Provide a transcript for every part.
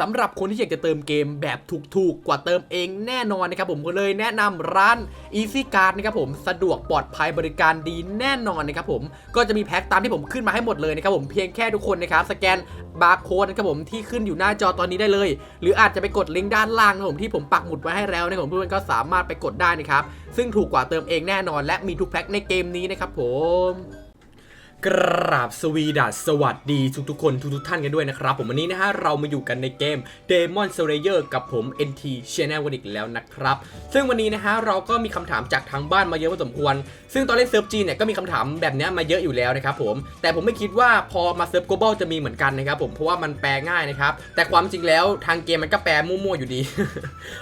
สำหรับคนที่อยากจะเติมเกมแบบถูกๆ กว่าเติมเองแน่นอนนะครับผมก็เลยแนะนำร้าน Easy Card นะครับผมสะดวกปลอดภัยบริการดีแน่นอนนะครับผมก็จะมีแพ็คตามที่ผมขึ้นมาให้หมดเลยนะครับผมเพียงแค่ทุกคนนะครับสแกนบาร์โค้ดนะครับผมที่ขึ้นอยู่หน้าจอตอนนี้ได้เลย หรืออาจจะไปกดลิงก์ด้านล่างนะครับผมที่ผมปักหมุดไว้ให้แล้วนะครับผมเพื่อนๆก็สามารถไปกดได้นะครับซึ่งถูกกว่าเติมเองแน่นอน และมีทุกแพ็คในเกมนี้นะครับผม กราบสวีดัสสวัสดีทุกๆคนทุกๆท่านกันด้วยนะครับ ผมวันนี้นะฮะเรามาอยู่กันในเกม Demon Slayer กับผม NT Channel วันอีกแล้วนะครับ ซึ่งวันนี้นะฮะเราก็มีคำถามจากทางบ้านมาเยอะพอสมควร ซึ่งตอนเล่นเซิร์ฟจีนเนี่ยก็มีคำถามแบบนี้มาเยอะอยู่แล้วนะครับผมแต่ผมไม่คิดว่าพอมาเซิร์ฟ global จะมีเหมือนกันนะครับผมเพราะว่ามันแปลง่ายนะครับแต่ความจริงแล้วทางเกมมันก็แปลมั่วๆอยู่ดี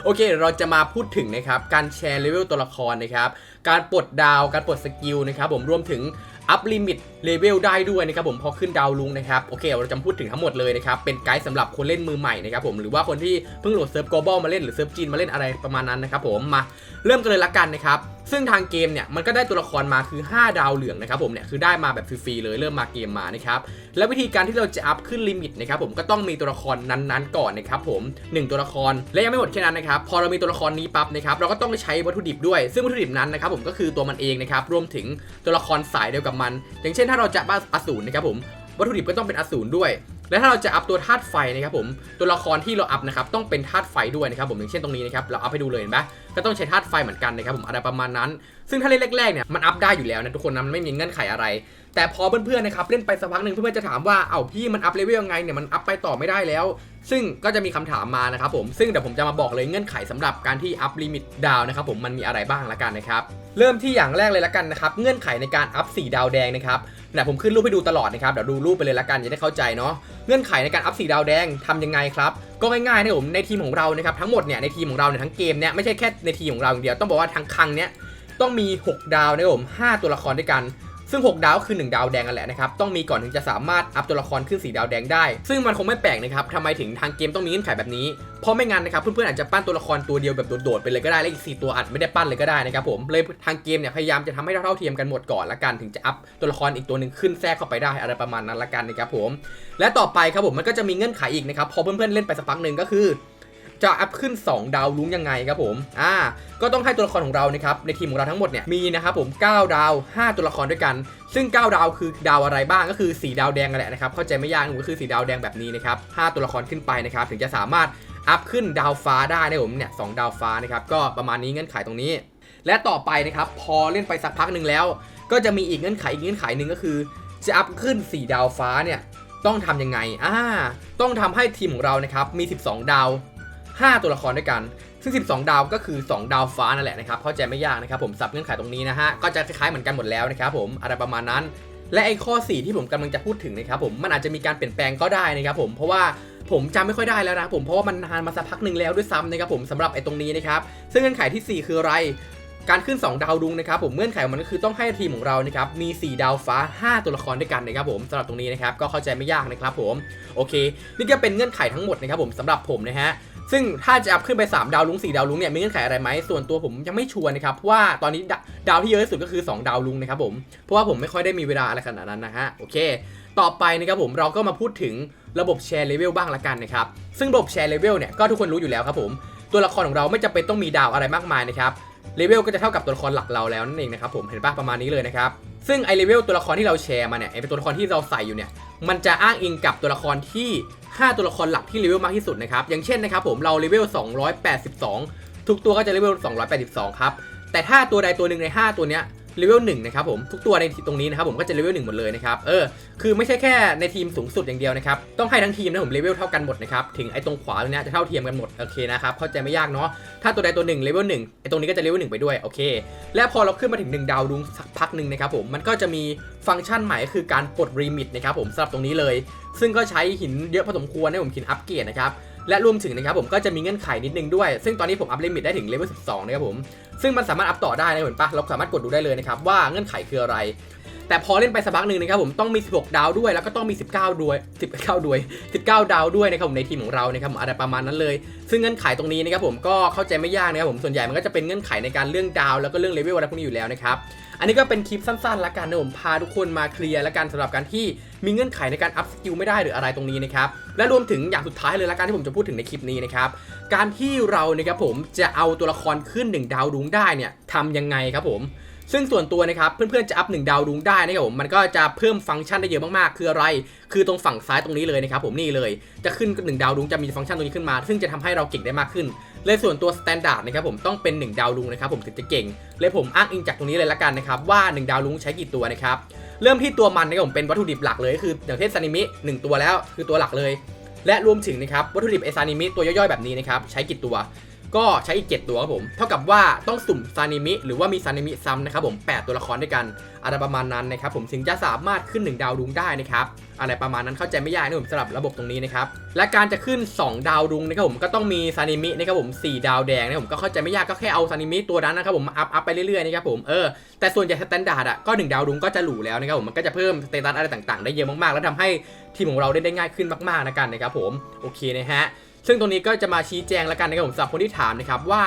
โอเคเดี๋ยวเราจะมาพูดถึงนะครับการแชร์เลเวลตัวละครนะครับการปลดดาวการปลดสกิลนะครับผมรวมถึง อัพลิมิตเลเวลได้ด้วยนะครับผมพอขึ้นดาวลุงนะครับโอเคเราจะพูดถึงทั้งหมดเลยนะครับเป็นไกด์สำหรับคนเล่นมือใหม่นะครับผมหรือว่าคนที่เพิ่งโหลดเซิร์ฟ global มาเล่นหรือเซิร์ฟจีนมาเล่นอะไรประมาณนั้นนะครับผมมาเริ่มกันเลยละกันนะครับซึ่งทางเกมเนี่ยมันก็ได้ตัวละครมาคือ 5 ดาวเหลืองนะครับผมเนี่ยคือได้มาแบบฟรีๆเลยเริ่มมาเกมมานะครับและวิธีการที่เราจะอัพขึ้นลิมิตนะครับผมก็ต้องมีตัวละครนั้นๆก่อนนะครับผมหนึ่งตัวละครและยังไม่หมดแค่นั้นนะครับพอเรามีตัวละครนี้ปั๊บนะครับเราก็ต้องใช้วัตถุดิบด้วย ซึ่งวัตถุดิบนั้นนะครับผมก็คือตัวมันเองนะครับรวมถึงตัวละครสายเดียวกับมัน อย่างเช่นถ้าเราจะบ้าอสูรนะครับผมวัตถุดิบก็ต้องเป็นอสูรด้วย และถ้าเราจะอัพตัวธาตุไฟนะครับผมตัวละครที่เราอัพนะครับต้องเป็นธาตุไฟด้วยนะครับผมอย่างเช่นตรงนี้นะครับเราอัพให้ดูเลยเห็นปะก็ต้องใช้ธาตุไฟเหมือนกันนะครับผมอะไรประมาณนั้น ซึ่งถ้าเล่นแรกๆเนี่ยมันอัพได้อยู่แล้วนะทุกคนนะมันไม่มีเงื่อนไขอะไร แต่พอเพื่อนๆนะครับเล่นไปสักพักหนึ่งเพื่อนๆจะถามว่าเอ้าพี่มันอัพเลเวลยังไงเนี่ยมันอัพไปต่อไม่ได้แล้ว ซึ่งก็จะมีคำถามมานะครับผมซึ่งเดี๋ยวผมจะมาบอกเลยเงื่อนไขสำหรับการที่อัพลิมิตดาวนะครับผมมันมีอะไรบ้างละกันนะครับเริ่มที่อย่างแรกเลยละกันนะครับเงื่อนไขในการอัพ4ดาวแดงนะครับเดี๋ยผมขึ้นรูปให้ดูตลอดนะครับเดี๋ยวดูรูปไปเลยละกันจะได้เข้าใจเนาะเงื่อนไขในการอัพสีดาวแดงทำยังไงครับก็ง่ายๆนะผมในทีมของเรานะครับทั้งหมดเนี่ยในทีมของเราเนี่ยทั้งเกมเนี่ยไม่ใช่แค่ในทีมของเราอย่างเดียวต้องบอกว่าทั้งครั้งเนี้ยต้องมี 6 ดาวนะผม5ตัวละครด้วยกัน ซึ่ง 6 ดาวก็คือ 1 ดาวแดงกันแหละนะครับ ต้องมีก่อนถึงจะสามารถอัพตัวละครขึ้น 4 ดาวแดงได้ ซึ่งมันคงไม่แปลกนะครับทำไมถึงทางเกมต้องมีเงื่อนไขแบบนี้ เพราะไม่งั้นนะครับเพื่อนๆอาจจะปั้นตัวละครตัวเดียวแบบโดดๆไปเลยก็ได้ และอีก 4 ตัวอาจไม่ได้ปั้นเลยก็ได้นะครับผม เลยทางเกมเนี่ยพยายามจะทำให้เท่าเทียมกันหมดก่อนละกันถึงจะอัพตัวละครอีกตัวหนึ่งขึ้นแทรกเข้าไปได้อะไรประมาณนั้นละกันนะครับผม และต่อไปครับผมมันก็จะมีเงื่อนไขอีกนะครับพอเพื่อนๆเล่นไปสักพักหนึ่งก็คือ จะอัพขึ้น 2 ดาวลุ้งยังไงครับผมอ่าก็ต้องให้ตัวละครของเรานะครับในทีมของเราทั้งหมดเนี่ยมีนะครับผม9ดาว 5 ตัวละครด้วยกัน ซึ่ง 9 ดาวคือดาวอะไรบ้างก็คือ 4 ดาวแดงกันแหละนะครับเข้าใจไม่ยากก็คือ 4 ดาวแดงแบบนี้นะครับ5ตัวละครขึ้นไปนะครับถึงจะสามารถอัพขึ้นดาวฟ้าได้นะผมเนี่ยสดาวฟ้านะครับก็ประมาณนี้เงื่อนไขตรงนี้ และต่อไปนะครับพอเล่นไปสักพักหนึ่งแล้ว ก็จะมีอีกเงื่อนไขอีกเงื่อนไขหนึ่งก็คือ จะอัพขึ้น 4 ดาวฟ้าเนี่ยต้องทำยังไงอ่าต้องทำให้ทีมของเรานะครับมี 12 ดาว 5 ตัวละครด้วยกัน ซึ่ง 12 ดาวก็คือ 2 ดาวฟ้านั่นแหละนะครับเข้าใจไม่ยากนะครับผมสับเงื่อนไขตรงนี้นะฮะก็จะคล้ายๆเหมือนกันหมดแล้วนะครับผมอะไรประมาณนั้น และไอ้ข้อ 4 ที่ผมกำลังจะพูดถึงนะครับผมมันอาจจะมีการเปลี่ยนแปลงก็ได้นะครับผมเพราะว่าผมจำไม่ค่อยได้แล้วนะผมเพราะว่ามันนานมาสักพักหนึ่งแล้วด้วยซ้ำนะครับผมสำหรับไอ้ตรงนี้นะครับซึ่งเงื่อนไขทีสี่4 คืออะไรการขึ้น 2 ดาวดุงนะครับผมเงื่อนไขของมันก็คือต้องให้ทีมของเรานะครับมี 4 ดาวฟ้า 5 ตัวละครด้วยกันนะครับผมสำหรับตรงนี้นะครับก็เข้าใจไม่ยากนะครับผมโอเค นี่ก็เป็นเงื่อนไขทั้งหมดนะครับผมสำหรับผมนะฮะ ซึ่งถ้าจะอัพขึ้นไป 3 ดาวลุง4ดาวลุงเนี่ยมีเงื่อนไขอะไรไหมส่วนตัวผมยังไม่ชัวร์นะครับเพราะว่าตอนนี้ดาดาวที่เยอะที่สุดก็คือ 2 ดาวลุงนะครับผมเพราะว่าผมไม่ค่อยได้มีเวลาอะไรขนาดนั้นนะฮะโอเค ต่อไปนะครับผมเราก็มาพูดถึงระบบแชร์เลเวลบ้างละกันนะครับซึ่งระบบแชร์เลเวลเนี่ยก็ทุกคนรู้อยู่แล้วครับผมตัวละครของเราไม่จำเป็นต้องมีดาวอะไรมากมายนะครับเลเวลก็จะเท่ากับตัวละครหลักเราแล้วนั่นเองนะครับผมเห็นปะประมาณนี้เลยนะครับซึ่งไอเลเวลตัวละครที่เราแชร์มาเนี่ยไอเป็นตัวละครที่เราใส่อยู่เนี่ยมันจะอ้างอิงกับตัวละครที่ 5 ตัวละครหลักที่เลเวลมากที่สุดนะครับอย่างเช่นนะครับผมเราเลเวล 282 ทุกตัวก็จะเลเวล 282 ครับ แต่ถ้าตัวใดตัวหนึ่งใน 5 ตัวเนี้ยเลเวลหนึ่งนะครับผมทุกตัวในตรงนี้นะครับผมก็จะเลเวลหนึ่งหมดเลยนะครับเออคือไม่ใช่แค่ในทีมสูงสุดอย่างเดียวนะครับต้องให้ทั้งทีมนะผมเลเวลเท่ากันหมดนะครับถึงไอ้ตรงขวาตรงเนี้ยจะเท่าเทียมกันหมดโอเคนะครับเข้าใจไม่ยากเนาะถ้าตัวใดตัวหนึ่งเลเวลหนึ่งไอ้ตรงนี้ก็จะเลเวลหนึ่งไปด้วยโอเค และพอเราขึ้นมาถึง 1 ดาวดุงสัก พักหนึ่งนะครับผมมันก็จะมีฟังก์ชันใหม่ก็คือการปลดรีมิตนะครับผมสำหรับตรงนี้เลย ซึ่งก็ใช้หินเยอะพอสมควรนะผมหินอัปเกรดนะครับและรวมถึงนะครับผมก็จะมีเงื่อนไขนิดนึงด้วย ซึ่งตอนนี้ผมอัพลิมิตได้ถึงเลเวล 12 นะครับผม ซึ่งมันสามารถอัพต่อได้นะเห็นปะเราสามารถกดดูได้เลยนะครับว่าเงื่อนไขคืออะไร แต่พอเล่นไปสักพักหนึ่งนะครับผมต้องมี 16 ดาวด้วย แล้วก็ต้องมี 19 ด้วย 19 ด้วย 19 ดาวด้วยนะครับผมในทีมของเรานะครับผมอะไรประมาณนั้นเลย ซึ่งเงื่อนไขตรงนี้นะครับผมก็เข้าใจไม่ยากนะครับผมส่วนใหญ่มันก็จะเป็นเงื่อนไขในการเรื่องดาวแล้วก็เรื่องเลเวลอะไรพวกนี้อยู่แล้วนะครับอันนี้ก็เป็นคลิปสั้นๆละกันนะผมพาทุกคนมาเคลียร์ละกันสำหรับการที่มีเงื่อนไขในการอัพสกิลไม่ได้หรืออะไรตรงนี้นะครับและรวมถึงอย่างสุดท้ายเลยละกันที่ผมจะพูดถึงในคลิปนี้นะครับการที่เรานะครับผมจะเอาตัวละครขึ้น 1 ดาวรุ้งได้เนี่ยทำยังไงครับผม ซึ่งส่วนตัวนะครับเพื่อนๆจะอัพ1ดาวรุ้งได้นะครับผมมันก็จะเพิ่มฟังก์ชันได้เยอะมากๆ คืออะไร คือตรงฝั่งซ้ายตรงนี้เลยนะครับผมนี่เลยจะขึ้น1ดาวรุ้งจะมีฟังก์ชันตรงนี้ขึ้นมา ซึ่งจะทำให้เราเก่งได้มากขึ้นเลยส่วนตัวสแตนดาร์ดนะครับผมต้องเป็น 1 ดาวรุ้งนะครับผมถึงจะเก่ง เลยผมอ้างอิงจากตรงนี้เลยละกันนะครับว่า 1 ดาวรุ้งใช้กี่ตัวนะครับเริ่มที่ตัวมันนะครับผมเป็นวัตถุดิบหลักเลยคืออย่างเช่นซานิมิหนึ่งตัวแล้วคือตัวหลักเลย และรวมถึงนะครับวัตถุดิบไอซานิมิตัวย่อยๆแบบนี้นะครับใช้กี่ตัว ก็ใช้อีก 7 ตัวครับผม เท่ากับว่าต้องสุ่มซานิมิหรือว่ามีซานิมิซ้ำนะครับผม 8 ตัวละครด้วยกันอะไรประมาณนั้นนะครับผมถึงจะสามารถขึ้น 1 ดาวรุ้งได้นะครับอะไรประมาณนั้นเข้าใจไม่ยากนะผมสำหรับระบบตรงนี้นะครับและการจะขึ้น 2 ดาวรุ้งนะครับผมก็ต้องมีซานิมินะครับผม4ดาวแดงนะครับผมก็เข้าใจไม่ยากก็แค่เอาซานิมิตัวนั้นนะครับผมมาอัพอัพไปเรื่อยๆนะครับผมเออแต่ส่วนใหญ่สแตนดาร์ดอะก็ 1 ดาวรุ้งก็จะหรูแล้วนะครับผมมันก็จะเพิ่มสเตตัสอะไรต่างๆ ได้เยอะมากๆ แล้วทำให้ทีมของเราได้ได้ง่ายขึ้นมากๆนะกันนะครับผมโอเคนะฮะ ซึ่งตรงนี้ก็จะมาชี้แจงแล้วกันนะครับผมสำหรับคนที่ถามนะครับว่า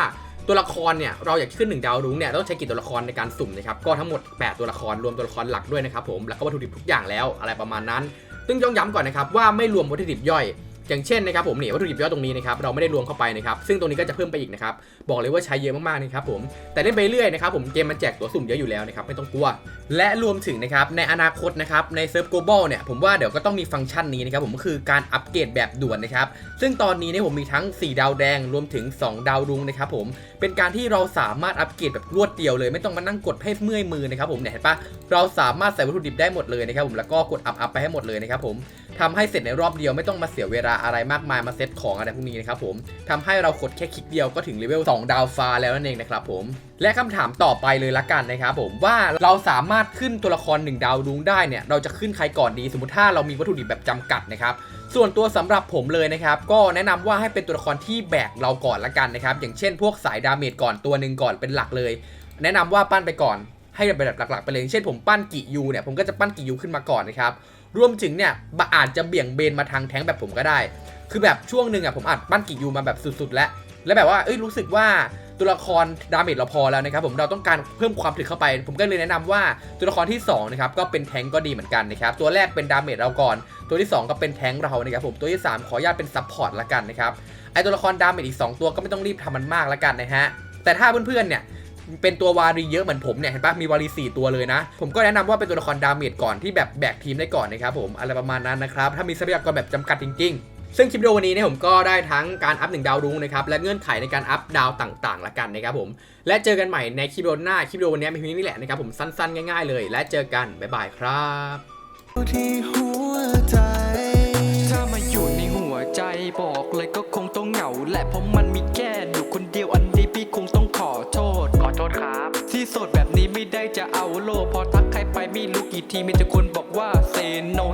ตัวละครเนี่ยเราอยากขึ้น 1 ดาวรุ้งเนี่ยต้องใช้กี่ตัวละครในการสุ่มนะครับก็ทั้งหมด 8 ตัวละครรวมตัวละครหลักด้วยนะครับผมแล้วก็วัตถุดิบทุกอย่างแล้วอะไรประมาณนั้นซึ่งต้องย้ำก่อนนะครับว่าไม่รวมวัตถุดิบย่อย อย่างเช่นนะครับผมเนี่ยวัตถุดิบย่อยตรงนี้นะครับเราไม่ได้รวมเข้าไปนะครับซึ่งตรงนี้ก็จะเพิ่มไปอีกนะครับบอกเลยว่าใช้เยอะมากๆนะครับผมแต่เล่นไปเรื่อยนะครับผมเกมมันแจกตัวสุ่มเยอะอยู่แล้วนะครับไม่ต้องกลัว และรวมถึงนะครับในอนาคตนะครับในเซิร์ฟ global เนี่ยผมว่าเดี๋ยวก็ต้องมีฟังก์ชันนี้นะครับผมก็คือการอัปเกรดแบบด่วนนะครับซึ่งตอนนี้เนี่ยผมมีทั้ง 4 ดาวแดงรวมถึง 2 ดาวรุ้งนะครับผมเป็นการที่เราสามารถอัปเกรดแบบรวดเดียวเลย ไม่ต้องมานั่งกดให้เมื่อยมือนะครับผมเนี่ยเห็นปะเราสามารถใส่วัตถุดิบได้หมดเลยนะครับผมแล้วก็กดอัพอัพไปให้หมดเลยนะครับผมทำให้เสร็จในรอบเดียวไม่ต้องมาเสียเวลาอะไรมากมายมาเซตของอะไรพวกนี้นะครับผมทำให้เรากดแค่คลิกเดียวก็ถึงเลเวล2ดาวฟ้าแล้วนั่นเองนะครับผมและคำถามต่อไปเลยละกันนะครับผมว่าเราสามารถขึ้นตัวละคร 1 ดาวรุ้งได้เนี่ยเราจะขึ้นใครก่อนดีสมมติถ้าเรามีวัตถุดิบแบบจำกัดนะครับ ส่วนตัวสำหรับผมเลยนะครับก็แนะนำว่าให้เป็นตัวละครที่แบกเราก่อนละกันนะครับอย่างเช่นพวกสายดาเมจก่อนตัวหนึ่งก่อนเป็นหลักเลย แนะนำว่าปั้นไปก่อนให้เป็นแบบหลักๆไปเลยอย่างเช่นผมปั้นกิยูเนี่ยผมก็จะปั้นกิยูขึ้นมาก่อนนะครับรวมถึงเนี่ยอาจจะเบี่ยงเบนมาทางแท้งแบบผมก็ได้ คือแบบช่วงหนึ่งอะผมอาจปั้นกิยูมาแบบสุดๆ แล้ว แล้วแบบว่าเอ้ยรู้สึกว่าตัวละครดาเมจเราพอแล้วนะครับผมเราต้องการเพิ่มความถึกเข้าไป ผมก็เลยแนะนำว่าตัวละครที่2นะครับก็เป็นแทงก็ดีเหมือนกันนะครับตัวแรกเป็นดาเมจเราก่อน ตัวที่ 2 ก็เป็นแทงเรานะครับผมตัวที่ 3 ขออนุญาตเป็นซัพพอร์ตละกันนะครับไอตัวละครดาเมจอีก 2 ตัวก็ไม่ต้องรีบทำมันมากละกันนะฮะแต่ถ้าเพื่อนๆเนี่ยเป็นตัววารีเยอะเหมือนผมเนี่ยเห็นปะมีวารี4ตัวเลยนะ ผมก็แนะนำว่าเป็นตัวละครดาเมจก่อนที่แบบแบกทีมได้ก่อนนะครับผมอะไรประมาณนั้นนะครับถ้ามีทรัพยากรแบบจำกัดจริงๆซึ่งคลิปวิดีโอวันนี้เนี่ยผมก็ได้ทั้งการอัพหนึ่งดาวรุ้งนะครับและเงื่อนไขในการอัพดาวต่างๆละกันนะครับผมและเจอกันใหม่ในคลิปวิดีโอหน้าคลิปวิดีโอวันนี้มีเพียงนี้นี่แหละนะครับผมสั้นๆ ง่ายๆเลย และเจอกันบ๊ายบายครับ ทักใครไปไม่รู้กี่ทีมีแต่คนบอกว่า